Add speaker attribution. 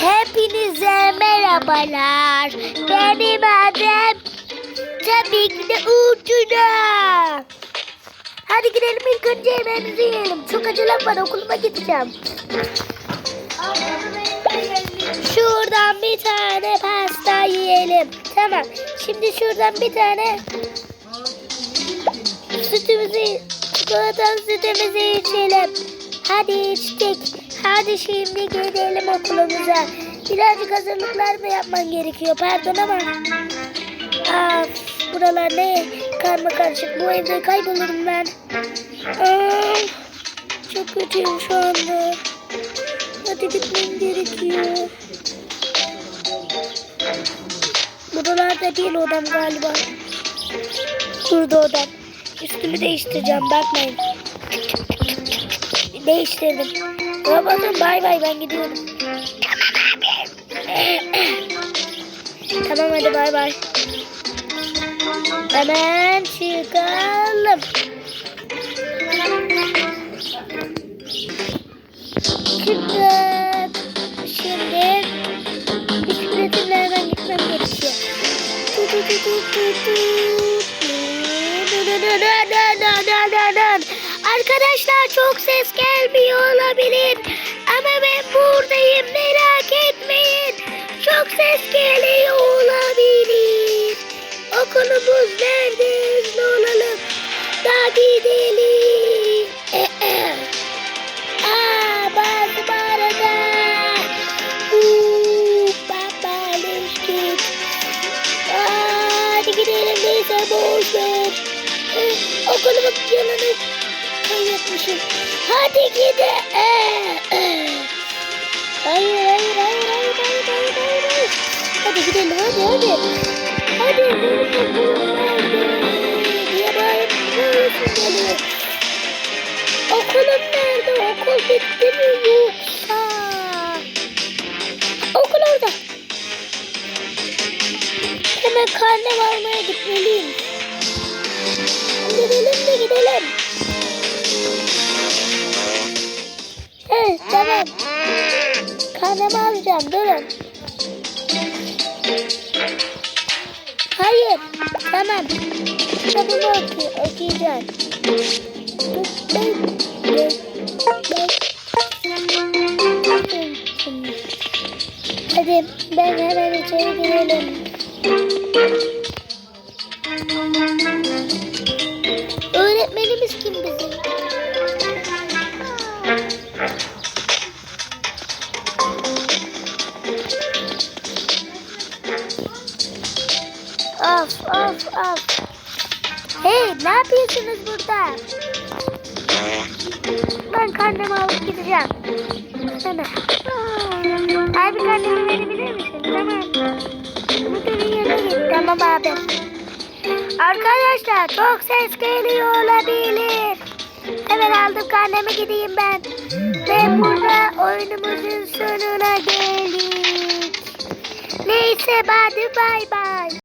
Speaker 1: Hepinize merhabalar. Benim adım tabii ki de Uğurtuna. Hadi gidelim ilk önce yemeğimizi yiyelim. Çok acelem var okuluma gideceğim. Şuradan bir tane pasta yiyelim. Tamam. Şimdi şuradan bir tane sütümüzü, çikolatalı sütümüzü içelim. Hadi içtik. Hadi şimdi gidelim okulumuza. Birazcık hazırlıklar mı yapman gerekiyor? Pardon ama. Aa, buralar ne karma karışık. Bu evde kaybolurum ben. Aa, çok kötüyüm şu anda. Hadi gitmem gerekiyor. Buralarda değil odam galiba. Burada odam. Üstümü değiştireceğim bakmayın. Değiştirdim. Robotum bay bay ben gidiyorum. Tamam hadi bay bay. Hemen çıkalım. Çıktık. Şimdi bisikletimle hemen gitmem gerekiyor. Tu tu tu tu tu tu. Dın dın dın dın dın. Arkadaşlar çok ses gelmiyor olabilir. Ama ben buradayım merak etmeyin. Çok ses geliyor olabilir. Okulumuz nerede? Hızlı olalım. Daha gidelim. Aa, bazı arada. Uuu, baba. Aa, hadi gidelim neyse boş ver. Okulumun kaybetmişim. Hadi gidelim. Hayır, hayır, hayır, hayır, hayır, hayır, hayır, hayır. Hadi gidelim, hadi, hadi. Hadi, benim okulum nerede? Diye bağırıp bağırıp geliyor. Okulum nerede? Okul bitti mi yoksa? Okul orada. Hemen karnem almaya gitmeliyim. Gidelim de gidelim. Evet tamam. Karnemi alacağım durun. Hayır. Tamam. Kitabımı oku okuyacağım. Hadi ben hemen içeri girelim. Öğretmenimiz kim Of of of. Hey ne yapıyorsunuz burada? Ben karnımı alıp gideceğim. Hemen. Abi karnımı verebilir misin? Tamam. Müdürün yanına. Tamam abi. Arkadaşlar çok ses geliyor olabilir. Hemen aldım karnemi gideyim ben. Ve burada oyunumuzun sonuna geldik. Neyse hadi bay bay.